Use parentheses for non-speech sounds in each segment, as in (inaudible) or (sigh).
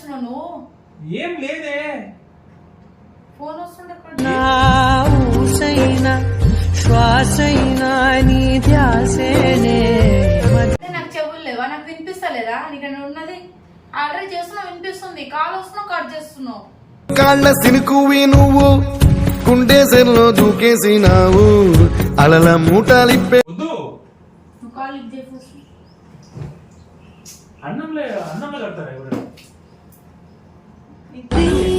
చేస్తున్నావు నువ్వు ఏం లేదే. ఫోన్ వస్తుంటే అక్కడ నా ఊసైనా శ్వాసైనా నీ ధ్యాసేనే. అంటే నాకు చెవులు లేవా? నాకు వినిపిస్తలేదా? నీకు ఇక్కడ ఉన్నది? ఆర్డర్ చేస్తున్నావు వినిపిస్తుంది. కాల్ వస్తున్నావు కట్ చేస్తున్నావు. కాళ్ళ సినుకువి నువ్వు గుండెసెల్లో దూకేసినావు. అలల మూటలిప్పే. అన్నంలో అన్నంలో కడతారా ఎవరు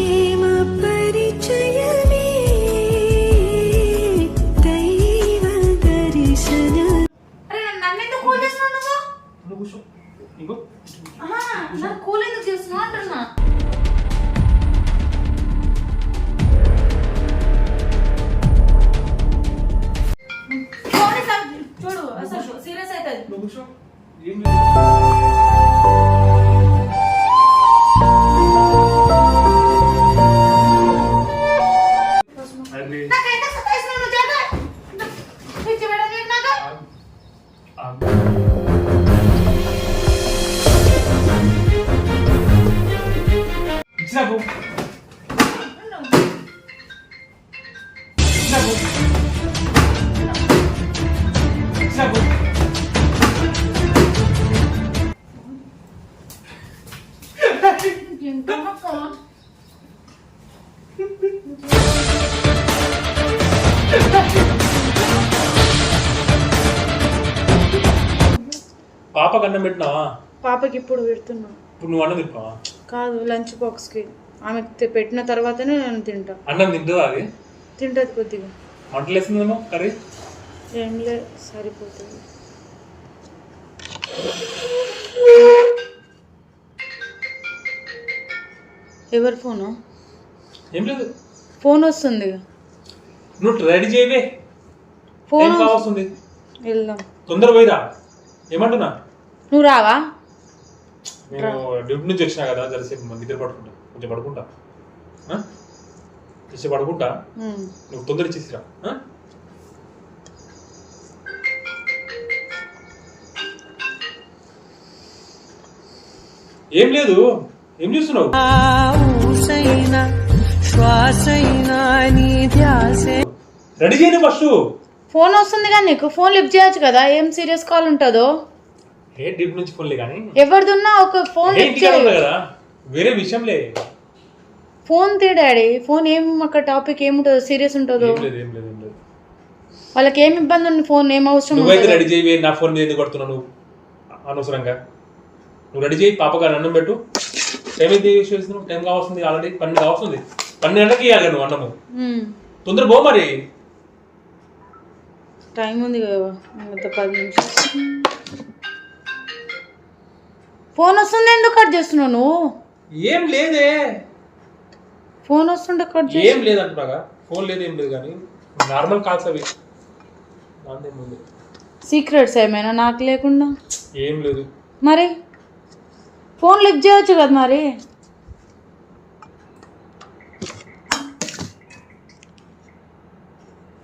ఆగు. ఇచ్చినా పో. ఇచ్చినా పాపకు అన్నం పెట్టినావా పాపకి ఇప్పుడు పెడుతున్నా. ఇప్పుడు నువ్వు అన్నం తింటావా కాదు లంచ్ బాక్స్కి. ఆమె పెట్టిన తర్వాతనే నేను తింటా. అన్నం తింటుందా అది? తింటది కొద్దిగా. మంటలు వేసిందేమో కర్రీ? ఏం లే సరిపోతుంది. ఎవరి ఫోను? ఏం లేదు. ఫోన్ వస్తుంది. నువ్వు రెడీ చేయవే. ఫోన్ కావాల్సింది వెళ్దాం. తొందర పోయిరా. ఏమంటున్నా? నువ్వు రావా? నేను డ్యూటీ నుంచి వచ్చినా కదా జరసేపు మన దగ్గర పడుకుంటా. కొంచెం పడుకుంటా? కొంచెం పడుకుంటా. నువ్వు తొందర ఇచ్చేసిరా? ఏం లేదు. ఏం చూస్తున్నావు? నా ఊసైనా శ్వాసైనా నీ ధ్యాసే. రెడీ చేయను ఫస్ట్. ఫోన్ వస్తుంది కానీ నీకు. ఫోన్ లిఫ్ట్ చేయొచ్చు కదా. ఏం సీరియస్ కాల్ ఉంటుందో? ఏ డిప్ నుంచి ఫోన్లే కానీ. ఎవరిదున్నా ఒక ఫోన్ చేయి కదా వేరే విషయంలే ఫోన్ తీ డాడీ ఫోన్ ఏం అక్కడ టాపిక్ ఏముంటుందో సీరియస్ ఉంటుందో? వాళ్ళకి ఏం ఇబ్బంది ఉంది ఫోన్ ఏం అవసరం నువ్వైతే? రెడీ చేయవే నా ఫోన్ మీద కొడుతున్నావు నువ్వు? అనవసరంగా. నువ్వు రెడీ చేయి పాప గారు అన్నం పెట్టు. టైం అయితే చేస్తున్నావు? టైం కావాల్సింది ఆల్రెడీ పన్నెండు కావాల్సింది. పన్నెండు గంటలకి ఇవ్వాలి నువ్వు అన్నము. తొందర పో మరి. టైం ఉంది కదా పది నిమిషాలు. ఫోన్ వస్తుంది ఎందుకు కట్ చేస్తున్నావు నువ్వు? ఏం లేదే. ఫోన్ వస్తుంటే కట్ ఏం లేదు అంటున్నాగా ఫోన్ లేదు ఏం లేదు కానీ. నార్మల్ కాల్స్ అవి. ఉంది. సీక్రెట్స్ ఏమైనా నాకు లేకుండా? ఏం లేదు. మరి? ఫోన్ లిఫ్ట్ చేయొచ్చు కదా మరి?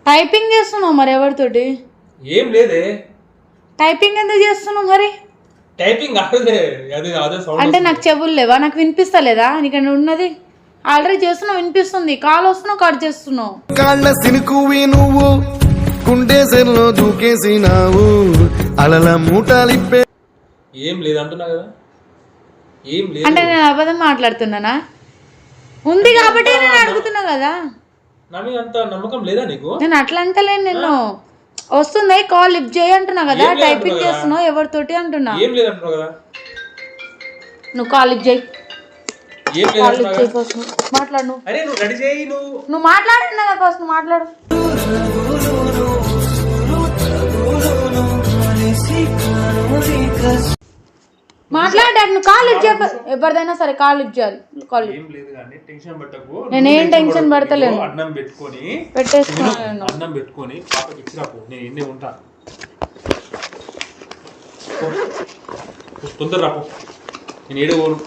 టైపింగ్ చేస్తున్నావు మరి ఎవరితోటి? ఏం లేదే. టైపింగ్ ఎందుకు చేస్తున్నావు మరి? టైపింగ్ కాదే. అదే అదే సౌండ్ అంటే నాకు చెవులు లేవా? నాకు వినిపిస్తలేదా? నీకు ఇక్కడ ఉన్నది? ఆల్రెడీ చేస్తున్నావు వినిపిస్తుంది. కాల్ వస్తున్నావు కట్ చేస్తున్నావు. కాళ్ళ సినుకువి నువ్వు గుండెసెల్లో దూకేసినావు. అలల మూటలిప్పే ఏం లేదు అంటున్నా కదా. ఏం లేదు. అంటే నేను అబద్ధం మాట్లాడుతున్నానా? ఉంది కాబట్టి నేను అడుగుతున్నా కదా. నా మీద అంత నమ్మకం లేదా నీకు? నేను అట్లా అంటలేను నేను వస్తుంది? కాల్ లిఫ్ట్ చేయి అంటున్నా కదా. ఏం లేదు టైపింగ్ అంటున్నా చేస్తున్నావు ఎవరితోటి అంటున్నా? ఏం కదా. నువ్వు కాల్ లిఫ్ట్ చేయి. ఏం కాల్ అంటున్నావు లిఫ్ట్ చేయి కదా. ఫస్ట్ మాట్లాడు నువ్వు. అరే నువ్వు రెడీ చేయి నువ్వు. నువ్వు మాట్లాడుతున్నా కదా ఫస్ట్ నువ్వు మాట్లాడు. మాట్లాడాడు నువ్వు కాల్ చేయ ఎవరిదైనా సరే కాల్ చేయాలి కాల్ ఏం లేదు కానీ టెన్షన్ పెట్టకు. నేనేం టెన్షన్. పడతలేను. అన్నం పెట్టుకొని పెట్టేసుకున్నాను నేను నేను. అన్నం పెట్టుకొని పాపకి ఇచ్చిరాపు నేను ఉంటా. తొందర రాపో నేను ఏడే పోను.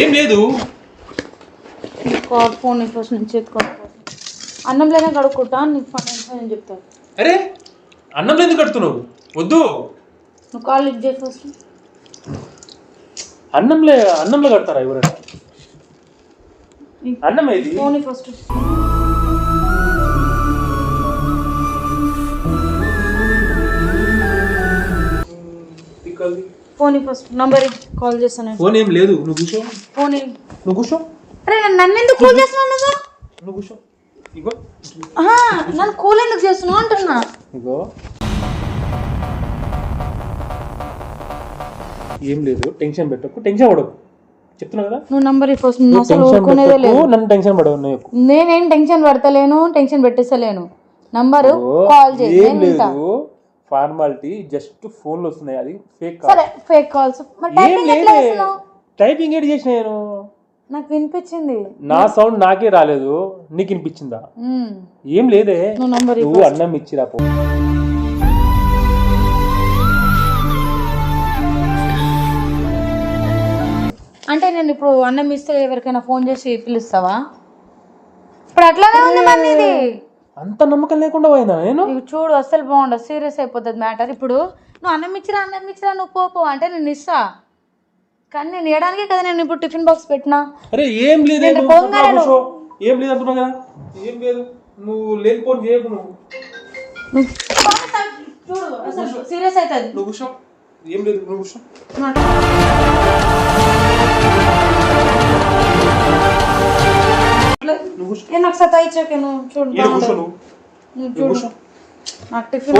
ఏం లేదు. కాల్ ఫోన్ ఫస్ట్ నుంచి ఎత్తుకోవాలి అన్నంలోనే కడుక్కుంటా నీకు పని నేను చెప్తాను. అరే అన్నం ఎందుకు కడుతున్నావు? వద్దు. నువ్వు కాల్ లిఫ్ట్ చేయి ఫస్ట్. అన్నంలే అన్నంలో కడతారా ఎవరైనా? అన్నం ఏది? Phone first. Phone first. Number call చేస్తాను ఫోన్ ఏం లేదు. నువ్వు కూర్చో. ఫోన్. నువ్వు కూర్చో. అరే నన్ను ఎందుకు కూల్ చేస్తున్నావు నువ్వు? నువ్వు కూర్చో. నన్ను కూల్ ఎందుకు చేస్తున్నావు అంటున్నా. ఇగో. ఏం లేదు టెన్షన్ పెట్టకు టెన్షన్ పడకు. చెప్తున్నా కదా? నువ్వు నంబర్ అసలు టెన్షన్ ఊరుకునేదే పెట్టకు లేదు. నన్ను టెన్షన్ పడవు నువ్వు ఎక్కువ. నేనేం టెన్షన్ పడతలేను టెన్షన్ పెట్టేస్తలేను. నంబరు కాల్ ఏం. లేదు. ఫార్మాలిటీ జస్ట్ ఫోన్లు వస్తున్నాయి అది ఫేక్ సరే ఫేక్ కాల్స్ మరి టైపింగ్ ఎట్లా టైపింగ్ చేసిన నేను? నాకు వినిపించింది. నా సౌండ్ నాకే రాలేదు నీకు వినిపించిందా. ఏం లేదే. నువ్వు అన్నం ఇచ్చిరా పో అంటే నేను ఇప్పుడు అన్నం ఇస్తే ఎవరికైనా ఫోన్ చేసి పిలుస్తావా? ఇప్పుడు అట్లానే ఉంది మరి ఇది అంత నమ్మకం లేకుండా పోయిందా నేను? చూడు అస్సలు బాగుండదు సీరియస్ అయిపోతుంది మ్యాటర్. ఇప్పుడు నువ్వు అన్నం ఇచ్చిరా అన్నం ఇచ్చిరా నువ్వు పో పో. అంటే నేను ఇస్తా. కానీ నేను ఇవ్వడానికే కదా నేను ఇప్పుడు టిఫిన్ బాక్స్ పెట్టినా. అరే ఏం లేదే కూర్చో, కూర్చో. ఏం లేదు అంటున్నావు కదా? ఏం లేదు. నువ్వు లేనిపోని చేయకు నువ్వు. చూడు అసలు సీరియస్ అవుతుంది. నువ్వు కూర్చో. ఏం లేదు నువ్వు కూర్చో. ఏ నాకు సతా ఇచ్చాకే నువ్వు. చూడు. నువ్వు. చూడు. నాకు టిఫిన్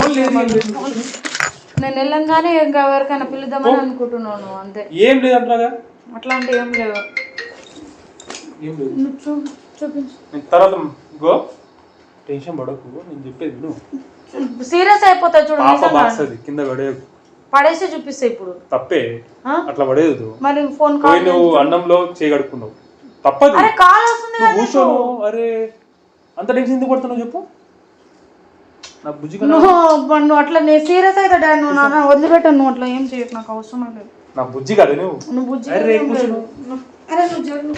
నేను వెళ్ళంగానే ఇంకా ఎవరికైనా పిలుద్దామని అనుకుంటున్నాను అంతే. ఏం లేదు అంటున్నాగా? అట్లాంటి ఏం లేవు. ఏం లేదు. నువ్వు చూ చూపించు. నేను తర్వాత గో. టెన్షన్ పడకు నేను చెప్పేది సీరియస్ అయిపోతా చూడు పాప నిజంగా. బాక్స్ అది కింద పడేయకు. పడేసి చూపిస్తా ఇప్పుడు. తప్పే ఆ? అట్లా పడేయదు మరి ఫోన్ పోయి కాల్ నువ్వు అన్నంలో చేయగడుకున్నావు తప్పదు. అరే కాల్ వస్తుంది నువ్వు కదా నీకు. కూర్చోను అరే అంత టెన్షన్ ఎందుకు పడుతున్నావు చెప్పు. నువ్వు నువ్వు అట్లా నేను సీరియస్ అయితే డాడీ నువ్వు నాన్న వదిలిపెట్టాను నువ్వు అట్లా ఏం చేయకు నాకు అవసరం లేదు. నా బుజ్జి కదా నువ్వు. నువ్వు బుజ్జి అరే అరే నువ్వు జరుగు.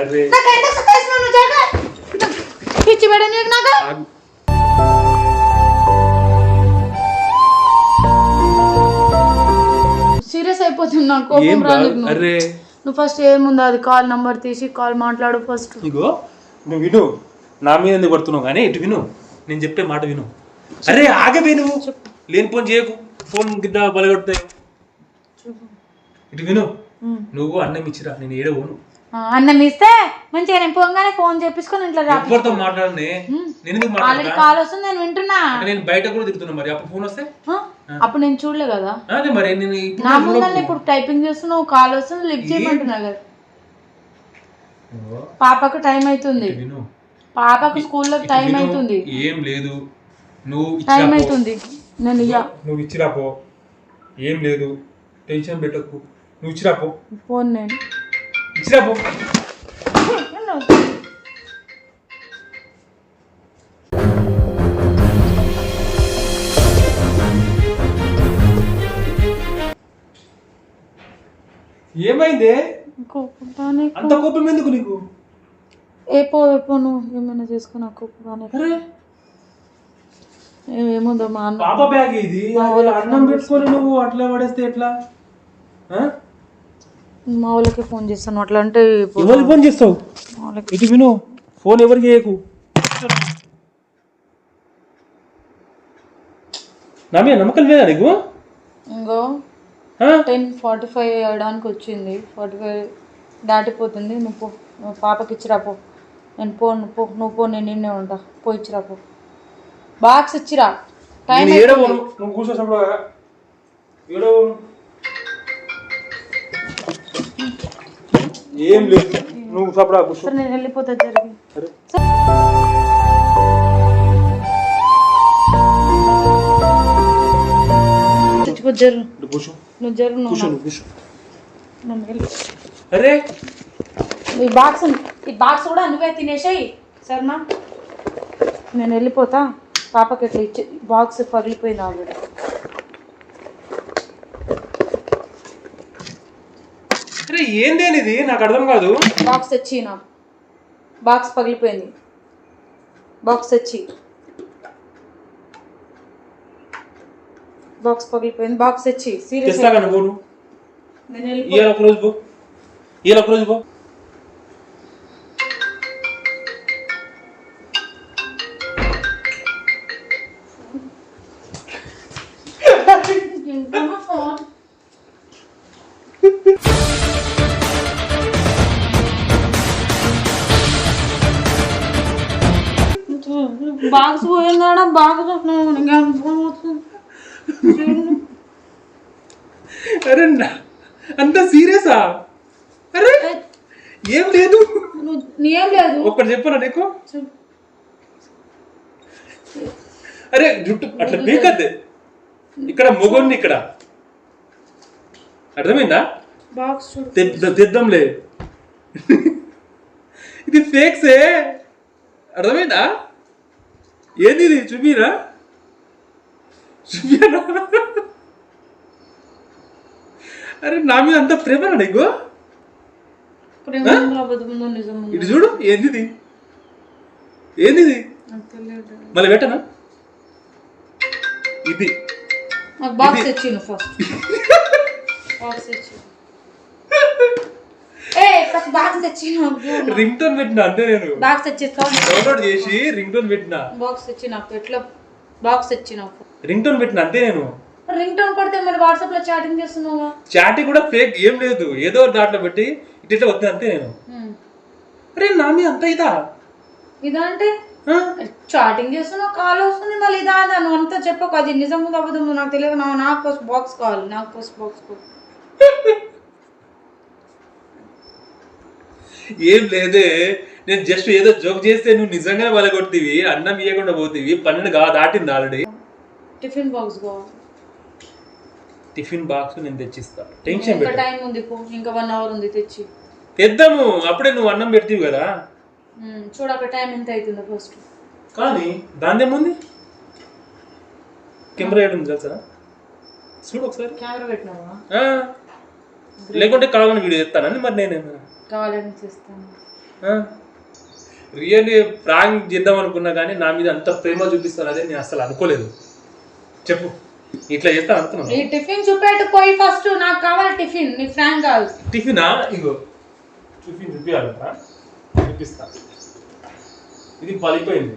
అరే. నాకు సతాయిస్తున్నావు నువ్వు జరగ. నీకు. నాకు. సీరియస్ అయిపోతున్నా ఏం కోపం రాలేదు నువ్వు. అరే. నువ్వు ఫస్ట్ ఏముంది అది కాల్ నంబర్ తీసి కాల్ మాట్లాడు ఫస్ట్. ఇగో నువ్వు విను. నా మీద ఎందుకు పడుతున్నావు కానీ ఇటు విను. నేను చెప్పే మాట విను. అరే ఆగవే నువ్వు. లేని ఫోన్ చేయకు. ఫోన్ గిడ్డ బలగొడతాయి ఇటు విను. నువ్వు అన్నం ఇచ్చిరా నేను ఏడవను అన్నం ఇస్తే మంచిగా నేను పోగానే ఫోన్ చేపించుకొని ఇంట్లో రా. ఎవరితో మాట్లాడనే నేను ఎందుకు ఆల్రెడీ కాల్ వస్తుంది నేను వింటున్నా. అంటే నేను బయట కూడా తిరుగుతున్నా మరి. అప్పుడు ఫోన్ వస్తే? ఆ? అప్పుడు నేను చూడలే కదా. అదే మరి నేను ఇప్పుడు నా. ముందర ఇప్పుడు టైపింగ్ చేస్తున్నావు కాల్ వస్తుంది లిఫ్ట్ చేయమంటున్నా కదా. పాపకు టైం అవుతుంది. ఇటు విను. పాపకు స్కూల్లో టైం. అవుతుంది. ఏం లేదు. నువ్వు టైం పో. అవుతుంది నేను ఇయ్య. నువ్వు ఇచ్చిరా పో ఏం లేదు. టెన్షన్ పెట్టకు. నువ్వు ఇచ్చిరా పో ఫోన్ నేను. ఇచ్చిరా పో ఏమైందే? అంత కోపం ఎందుకు నీకు? ఏ పో ఏ పో నువ్వు. ఏమైనా చేసుకో నాకు కోపం ఏముందో మా అన్న పాప బ్యాగ్ ఇది. అన్నం పెట్టుకొని నువ్వు అట్లా పడేస్తే ఎట్లా? మా వాళ్ళకి ఫోన్ చేస్తాను. అట్లా అంటే ఎవరికి ఫోన్ చేస్తావు? ఇటు విను. ఫోన్ ఎవరికి చేయకు? నా మీద నమ్మకం లేదా నీకు? ఇంకో? టెన్ ఫార్టీ ఫైవ్ అవ్వడానికి వచ్చింది. ఫార్టీ ఫైవ్ దాటిపోతుంది. నువ్వు పో పాపకి ఇచ్చిరా పో. నేను పో నువ్వు పో నువ్వు పో నేను నిన్నే ఉంటా. పో ఇచ్చిరా పో. బాక్స్ ఇచ్చిరా. టైం నువ్వు కూర్చో సప్పుడు ఏడవను ఏం లేదు. నువ్వు సప్పుడు కూర్చో. సరే నేను వెళ్ళిపోతా జరిగి. సరే. తెచ్చుకో జరు. ఇటు కూర్చో. నువ్వు జరు నువ్వు కూర్చో నా- నువ్వు కూర్చో. నన్ను వెళ్ళి. అరే! ఈ బాక్స్ ఈ బాక్స్ కూడా నువ్వే తినేసాయి. సరేనా నేను వెళ్ళిపోతా. పాపకి ఇట్లా ఇచ్చి బాక్స్ పగిలిపోయింది ఆల్రెడీ అరే ఏంది అనేది? నాకు అర్థం కాదు. బాక్స్ తెచ్చి నా బాక్స్ పగిలిపోయింది. బాక్స్ తెచ్చి. బాక్స్ పగిలిపోయింది. బాక్స్ తెచ్చి. సీరియస్ ఇవాళ ఒక రోజు పో ఇవాళ ఒక రోజు పో బాక్స్ పోయిందా బాక్స్ (laughs) అరే అంత సీరియసా? అరే ఏం లేదు. నీకేం లేదు? ఒక్కటి చెప్పనా నీకు? అరే జుట్టు అట్లా పీకద్దే. ఇక్కడ మొగోన్ని ఇక్కడ. అర్థమైందా? బాక్స్ తెద్దాంలే. (laughs) ఇది ఫేక్సే అర్థమైందా? ఏంది ఇది? చూపిరా? చూపిరా అరే నా మీద అంత ప్రేమ నీకు ఇటు చూడు ఏంది ఏంది మళ్ళీ పెట్టనా? ఇది. Box first box first box తెచ్చి రింగ్ టోన్ పెట్టిన అంతే నేను. బాక్స్ తెచ్చిస్తావు డౌన్లోడ్ చేసి రింగ్ టోన్ పెట్టిన. బాక్స్ తెచ్చి నాకు ఎట్లా? బాక్స్ తెచ్చి నాకు రింగ్ టోన్ పెట్టిన అంతే నేను. రింగ్ టోన్ కొడితే మరి వాట్సాప్లో చాటింగ్ చేస్తున్నావా? చాటింగ్ కూడా ఫేక్ ఏం లేదు. ఏదో దాంట్లో పెట్టి ఇటు ఇట్లా వస్తుంది అంతే నేను. అరే నా మీద అంత ఇదా? ఇదంటే ఆ? చాటింగ్ చేస్తున్నావు కాల్ వస్తుంది మళ్ళీ ఇదా అదా నువ్వు అంతా చెప్పకు. అది నిజం అబద్ధం. నాకు తెలియదు. నా నాకు బాక్స్ కావాలి. నాకు బాక్స్ కావాలి. (laughs) ఏం లేదే. నేను జస్ట్ ఏదో జోక్ చేస్తే నువ్వు నిజంగానే కొడుతీవి అన్నం ఇవ్వకుండా పోతీవి పన్నెండు గా దాటింది already tiffin box tiffin box నేను తెచ్చిస్తా. టెన్షన్ ఇంకా టైం ఉంది పో ఇంకా వన్ అవర్ ఉంది తెచ్చి. తెద్దాము అప్పుడే నువ్వు అన్నం పెడతీవి కదా. చూడు అక్కడ టైం ఎంత అవుతుందో ఫస్ట్ కానీ దానిదేముంది కెమెరా ఏడు ఉంది తెలుసా? చూడు ఒకసారి. కెమెరా పెట్టినావా. లేకుంటే కావాలని వీడియో చెప్తానని మరి నేను కావాలని చేస్తాను. రియల్లీ ప్రాంక్ చేద్దాం అనుకున్నా కానీ నా మీద అంత ప్రేమ చూపిస్తాను అదే నేను అసలు అనుకోలేదు. చెప్పు. ఇట్లా చేస్తాను అనుకున్నాను. ఈ టిఫిన్ చూపెట్టు పోయి ఫస్ట్ నాకు కావాలి టిఫిన్ నీ ఫ్రాంక్ కాదు. టిఫినా? ఇగో. టిఫిన్ చూపించాలంట చూపిస్తా. ఇది పలిపోయింది